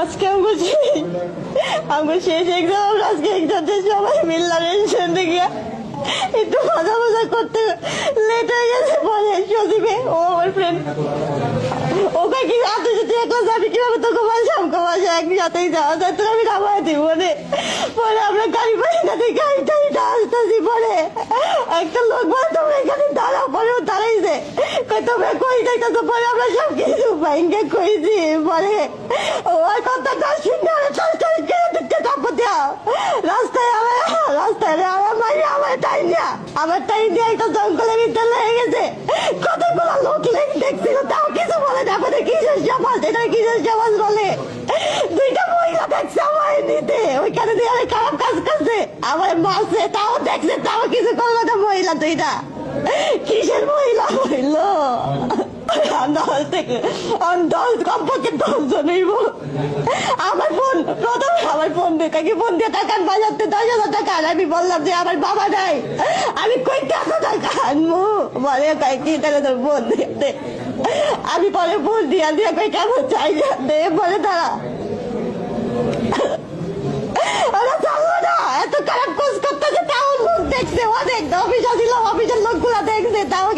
আজকে শেষ আমাকে শেষ এক্সাম আজকে এক্সামতে সবাই মিললাম রেস্টুরেন্টে গিয়ে। একটু মজা মজা করতে লেট হয়ে গেছে, পরে সজীবে ও আমার ফ্রেন্ড ওকে কি আপনি যদি এক আমি কীভাবে তোকে বলছিলাম কমাসে একসাথেই যাওয়া যায় তোর আমি নামাই দিব মানে পরে আমরা গাড়ি পাই না গাড়ি টাড়িটা আসতেছি পরে। একটা লোক বলে, তোমরা এখানে দাঁড়াও পরে ও দাঁড়াইছে কই কই পরে আমরা সব কিছু ভাইঙ্গে কইছি পরে ওর কথাটা শুনে আমি তারপর দেওয়া রাস্তায় আমার রাস্তায় আমার মাইরে আমার টাইম দিয়া আমার টাইম দিয়ে একটা জঙ্গলের ভিতরে লেগে গেছে। কতগুলো লোক লেগে দেখছিল, তাও কিছু বলে না আমাদের কিসের সমাজ এটা কিসের সমাজ বলে? দুইটা মহিলা দেখছে আমার নিতে ওইখানে দিয়ে আমি খারাপ কাজ করছে আমার মাসে তাও দেখছে, তাও কিছু করল না মহিলা দুইটা। কিসের মহিলা হইল? থেকে আমি কমপক্ষে আমার ফোন আমার ফোন ফোন দিয়ে বাজাতে দশ হাজার টাকা আমি বললাম যে, আমার বাবা নাই। আমি কই টাকা টাকা আনব। বলে, কাকি, তাহলে তোর ফোন দিতে আমি পরে ফোন দিয়া দিয়ে কই কেমন চাই দে। বলে তারা এত খারাপ খোঁজ করতেছে, তাও লোক দেখছে, অনেক। অফিসে দিল অফিসের লোকগুলা দেখছে, তাও